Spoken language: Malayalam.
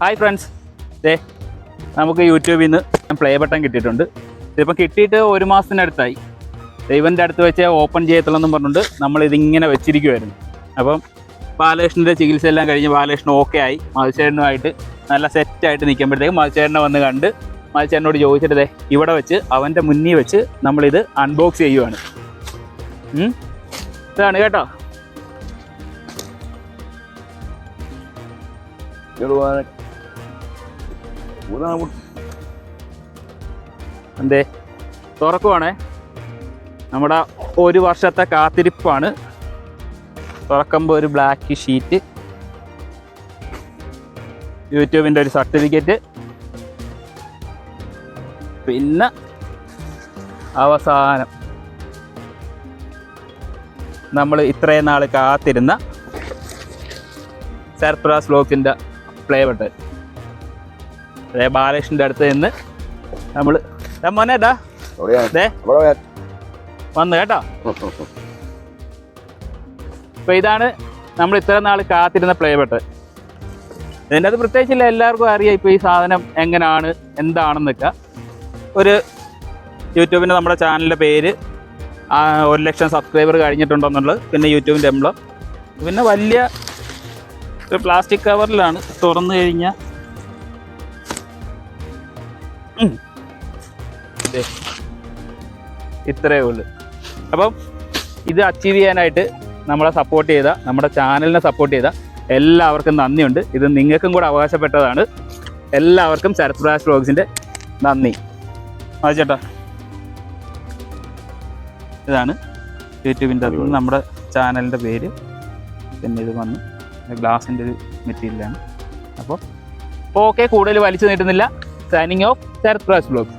ഹായ് ഫ്രണ്ട്സ് ദേ നമുക്ക് യൂട്യൂബിൽ നിന്ന് പ്ലേ ബട്ടൺ കിട്ടിയിട്ടുണ്ട്. ഇതിപ്പം കിട്ടിയിട്ട് ഒരു മാസത്തിനടുത്തായി ദൈവന്റെ അടുത്ത് വെച്ച് ഓപ്പൺ ചെയ്യത്തുള്ളെന്നും പറഞ്ഞുകൊണ്ട് നമ്മൾ ഇതിങ്ങനെ വെച്ചിരിക്കുമായിരുന്നു അപ്പം ബാലകൃഷ്ണന്റെ ചികിത്സ എല്ലാം കഴിഞ്ഞ് ബാലകൃഷ്ണൻ ഓക്കെ ആയി. മത്സ്യേട്ടനുമായിട്ട് നല്ല സെറ്റായിട്ട് നിൽക്കുമ്പോഴത്തേക്ക് മത്സ്യേട്ടനെ വന്ന് കണ്ട് മത്സ്യേട്ടനോട് ചോദിച്ചിട്ട് ദേ ഇവിടെ വെച്ച് അവന്റെ മുന്നിൽ വെച്ച് നമ്മളിത് അൺബോക്സ് ചെയ്യുവാണ്. ഇതാണ് കേട്ടോ. എന്തേ? തുറക്കുവാണേ. നമ്മുടെ ഒരു വർഷത്തെ കാത്തിരിപ്പാണ്. തുറക്കുമ്പോൾ ഒരു ബ്ലാക്ക് ഷീറ്റ് യൂട്യൂബിന്റെ ഒരു സർട്ടിഫിക്കറ്റ് പിന്നെ അവസാനം നമ്മൾ ഇത്രയും നാൾ കാത്തിരുന്ന സർപ്രാസ് ബ്ലോക്കിന്റെ പ്ലേ ബട്ടൺ അതേ ബാലകൃഷ്ണന്റെ അടുത്ത് നിന്ന് നമ്മൾ മോനെ വന്ന് കേട്ടോ. അപ്പോൾ ഇതാണ് നമ്മൾ ഇത്ര നാൾ കാത്തിരുന്ന പ്ലേ ബട്ട് ഇതിന്റെ അത് പ്രത്യേകിച്ചില്ല എല്ലാവർക്കും അറിയാം ഇപ്പോൾ ഈ സാധനം എങ്ങനെയാണ് എന്താണെന്നൊക്കെ. ഒരു യൂട്യൂബിന്റെ നമ്മുടെ ചാനലിന്റെ പേര് ഒരു ലക്ഷം സബ്സ്ക്രൈബർ കഴിഞ്ഞിട്ടുണ്ടെന്നുള്ളത് പിന്നെ യൂട്യൂബിന്റെ എംബ്ലം. പിന്നെ വലിയ ഒരു പ്ലാസ്റ്റിക് കവറിലാണ് തുറന്നു കഴിഞ്ഞാൽ. ഇത്രയേ ഉള്ളൂ. അപ്പം ഇത് അച്ചീവ് ചെയ്യാനായിട്ട് നമ്മളെ സപ്പോർട്ട് ചെയ്ത നമ്മുടെ ചാനലിനെ സപ്പോർട്ട് ചെയ്ത എല്ലാവർക്കും നന്ദിയുണ്ട്. ഇത് നിങ്ങൾക്കും കൂടെ അവകാശപ്പെട്ടതാണ്. എല്ലാവർക്കും ശരത് പ്രകാശ് ബ്ലോഗ്സിന്റെ നന്ദി. ആ ചേട്ടാ. ഇതാണ് യൂട്യൂബിന്റെ അകത്ത് നമ്മുടെ ചാനലിന്റെ പേര്. പിന്നെ ഇത് വന്ന്. ഗ്ലാസിന്റെ ഒരു മെറ്റീരിയലാണ്. അപ്പോൾ ഓക്കെ കൂടുതൽ വലിച്ചു നീട്ടുന്നില്ല. signing off, Surplus Blogs.